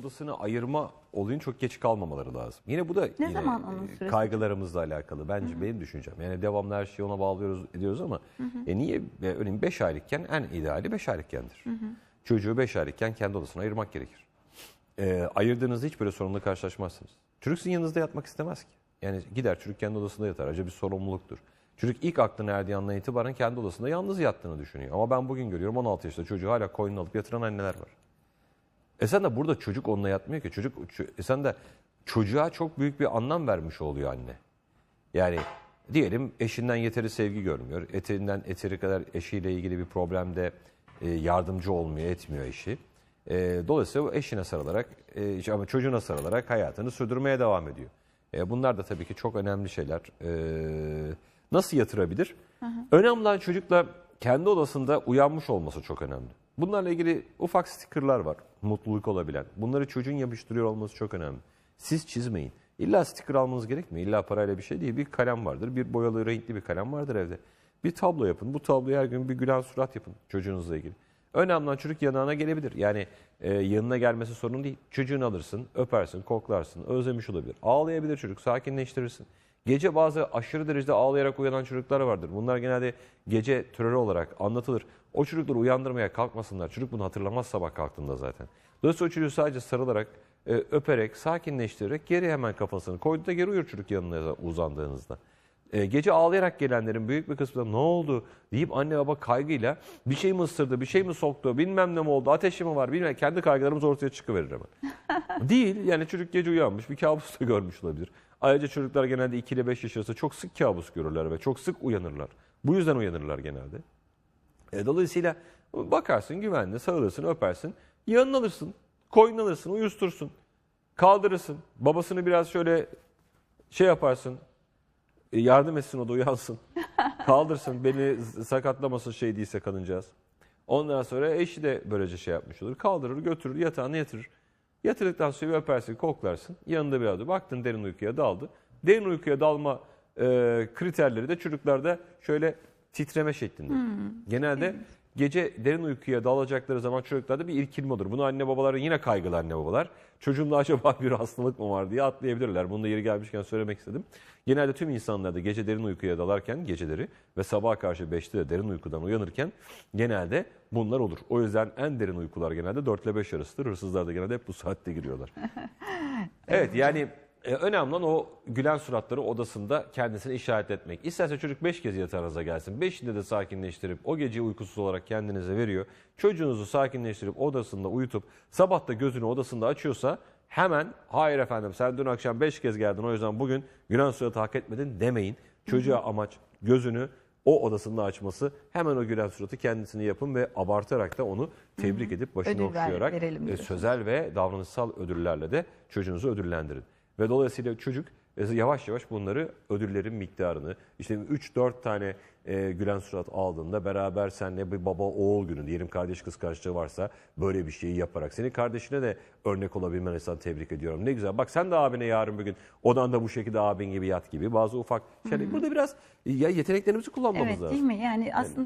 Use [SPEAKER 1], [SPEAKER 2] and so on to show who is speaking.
[SPEAKER 1] odasını ayırma olayın çok geç kalmamaları lazım. Yine bu da
[SPEAKER 2] Ne
[SPEAKER 1] yine
[SPEAKER 2] zaman onun
[SPEAKER 1] e,
[SPEAKER 2] süresi?
[SPEAKER 1] kaygılarımızla alakalı bence benim düşüncem. Yani devamlı her şeyi ona bağlıyoruz ediyoruz ama e niye e, örneğin 5 aylıkken en ideali 5 aylıkkendir. Çocuğu 5 aylıkken kendi odasına ayırmak gerekir. E, ayırdığınızda hiç böyle sorunla karşılaşmazsınız. Çocuk sizin yanınızda yatmak istemez ki. Yani gider çocuk kendi odasında yatar. Acaba bir sorumluluktur. Çocuk ilk aklına erdiği andan itibaren kendi odasında yalnız yattığını düşünüyor. Ama ben bugün görüyorum 16 yaşında çocuğu hala koynuna alıp yatıran anneler var. E sen de burada çocuk onunla yatmıyor ki. Çocuk e sen de çocuğa çok büyük bir anlam vermiş oluyor anne. Yani diyelim eşinden yeteri sevgi görmüyor. Eterinden eteri kadar eşiyle ilgili bir problemde e, yardımcı olmuyor, etmiyor eşi. E, dolayısıyla o eşine sarılarak, e, ama çocuğuna sarılarak hayatını sürdürmeye devam ediyor. Bunlar da tabii ki çok önemli şeyler. Nasıl yatırabilir? Önemli olan çocukla kendi odasında uyanmış olması çok önemli. Bunlarla ilgili ufak stickerlar var. Mutluluk olabilen. Bunları çocuğun yapıştırıyor olması çok önemli. Siz çizmeyin. İlla sticker almanız gerekmiyor. İlla parayla bir şey değil. Bir kalem vardır. Bir boyalı renkli bir kalem vardır evde. Bir tablo yapın. Bu tabloya her gün bir gülen surat yapın çocuğunuzla ilgili. Önemli çocuk yanına gelebilir. Yani e, yanına gelmesi sorun değil. Çocuğunu alırsın, öpersin, koklarsın, özlemiş olabilir. Ağlayabilir çocuk, sakinleştirirsin. Gece bazı aşırı derecede ağlayarak uyanan çocuklar vardır. Bunlar genelde gece terörü olarak anlatılır. O çocukları uyandırmaya kalkmasınlar. Çocuk bunu hatırlamaz sabah kalktığında zaten. Dolayısıyla o çocuğu sadece sarılarak, e, öperek, sakinleştirerek geri hemen kafasını koyduğunda geri uyur çocuk yanına uzandığınızda. E, gece ağlayarak gelenlerin büyük bir kısmı da ne oldu deyip anne baba kaygıyla bir şey mi ısırdı, bir şey mi soktu, bilmem ne mi oldu, ateşi mi var bilmem kendi kaygılarımız ortaya çıkıverir hemen. Değil yani çocuk gece uyanmış bir kabus da görmüş olabilir. Ayrıca çocuklar genelde 2 ile 5 yaş arası çok sık kabus görürler ve çok sık uyanırlar. Bu yüzden uyanırlar genelde. E, dolayısıyla bakarsın güvenli, sarılırsın, öpersin, yanına alırsın, koynuna alırsın, uyustursun, kaldırırsın. Babasını biraz şöyle şey yaparsın, e, yardım etsin o da uyansın. Kaldırsın, beni sakatlamasın şey değilse kadıncağız. Ondan sonra eşi de böylece şey yapmış olur. Kaldırır, götürür, yatağına yatırır. Yatırdıktan sonra bir öpersin, koklarsın. Yanında biraz da baktın derin uykuya daldı. Derin uykuya dalma e, kriterleri de çocuklarda şöyle titreme şeklinde. Genelde gece derin uykuya dalacakları zaman çocuklarda bir irkilme olur. Bunu anne babalar yine kaygılı anne babalar. Çocuğumda acaba bir hastalık mı var diye atlayabilirler. Bunu da yeri gelmişken söylemek istedim. Genelde tüm insanlarda gece derin uykuya dalarken geceleri ve sabaha karşı 5'te de derin uykudan uyanırken genelde bunlar olur. O yüzden en derin uykular genelde 4 ile 5 arasıdır. Hırsızlar da genelde hep bu saatte giriyorlar. evet yani e, önemli olan o gülen suratları odasında kendisine işaret etmek. İsterse çocuk 5 kez yatağınıza gelsin. 5'inde de sakinleştirip o geceyi uykusuz olarak kendinize veriyor. Çocuğunuzu sakinleştirip odasında uyutup sabah da gözünü odasında açıyorsa hemen hayır efendim sen dün akşam 5 kez geldin o yüzden bugün gülen suratı hak etmedin demeyin. Çocuğa amaç gözünü o odasında açması hemen o gülen suratı kendisini yapın ve abartarak da onu tebrik edip başını
[SPEAKER 2] Ödül ver-
[SPEAKER 1] okşayarak
[SPEAKER 2] verelim
[SPEAKER 1] e, sözel ve davranışsal ödüllerle de çocuğunuzu ödüllendirin. Ve dolayısıyla çocuk e, yavaş yavaş bunları ödüllerin miktarını işte 3-4 tane e, gülen surat aldığında beraber seninle bir baba oğul günü diyelim kardeş kız kardeşliği varsa böyle bir şeyi yaparak senin kardeşine de örnek olabilmen için tebrik ediyorum. Ne güzel bak sen de abine yarın bir gün odanda bu şekilde abin gibi yat gibi bazı ufak şeyler. Burada biraz ya yeteneklerimizi kullanmamız
[SPEAKER 2] Evet
[SPEAKER 1] lazım.
[SPEAKER 2] değil mi? Yani aslında